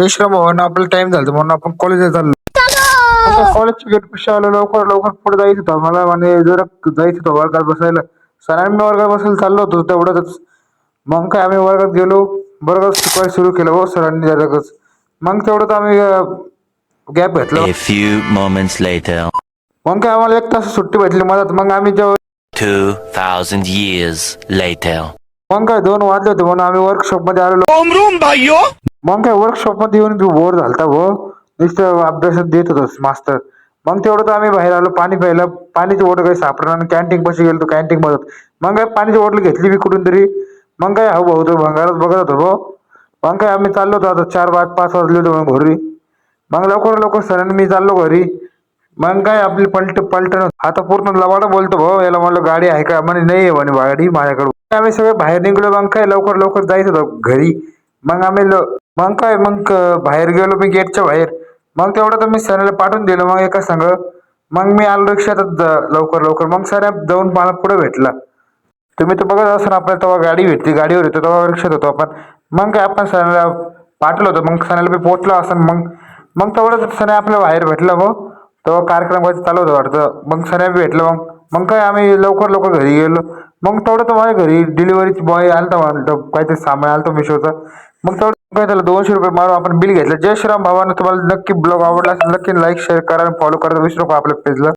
जयश्राम भावांना आपल्याला टाइम झाला म्हणून आपण कॉलेजला चाललो. कॉलेजच्या गेटपेक्षा आलो? लवकर लवकर पुढे जायचं होतं मला म्हणजे जरा जायचं होतं वर्गात बसायला. सरांनी वर्गात बसायला चाललो होतो तेवढ्यातच मग काय आम्ही वर्गात गेलो. वर्गात शिकवायला सुरू केलं हो सरांनी जराच मग तेवढं आम्ही गॅप घेतला. A few moments later. मग काय आम्हाला एक तास सुट्टी भेटली मधात मग आम्ही जेव्हा 2,000 years later. मग काय दोन वाजले होते म्हणून आम्ही वर्कशॉपमध्ये आलेलो. मग काय वर्कशॉपमध्ये येऊन तू बोर झालता भो. नुसतं अभ्यासात देत होतस मास्तर मग तेवढं तर आम्ही बाहेर आलो पाणी प्यायला. पाणीची बॉटल काही सापडणार आणि कॅन्टीन पशी गेलो कॅन्टीन बघत मग काय पाणीची बॉटल घेतली मी कुठून तरी. मग काय हा भाऊ तो भंगारात बघत होतो भाऊ मग काय आम्ही चाललो होतो आता चार वाज पाच वाजले होते मग घरी मग लवकर लवकर सरांनी मी चाललो घरी. मग काय आपली पलट पलटण आता पूर्ण लवाडा बोलतो भाऊ याला म्हणलं गाडी आहे का? म्हणे नाही आहे म्हणे गाडी माझ्याकडून. आम्ही सगळे बाहेर निघलो. मग काय लवकर लवकर जायचं होतं घरी. मग आम्ही ल- मग काय मग बाहेर गेलो मी गेटच्या बाहेर. मग तेवढं तर मी सराला पाठवून दिलं. मग एका संघ मग मी आलो रिक्षातच लवकर लवकर. मग सर जाऊन मला पुढे भेटला. तुम्ही तर बघत असाल आपल्याला तेव्हा गाडी भेटली. गाडीवर येतो तेव्हा रिक्षात होतो आपण. मग काय आपण सराला पाठवलं होतं. मग सणाला मी पोचलो असं. मग मग तेवढं सर आपल्या बाहेर भेटलं मग तेव्हा कार्यक्रम चालू होतं वाटतं. मग सर भेटलं. मग मग काय आम्ही लवकर लवकर घरी गेलो. मग तेवढं तर माझ्या घरी डिलिव्हरीची बॉय आलता मला काहीतरी सामान आलतं मिशोचा. मग तेवढं काय त्याला दोनशे रुपये मारून आपण बिल घेतलं. जय श्रीराम भावानं तुम्हाला नक्की ब्लॉग आवडला असेल नक्की लाईक शेअर करा आणि फॉलो करायला विसरू नका आपल्या पेजला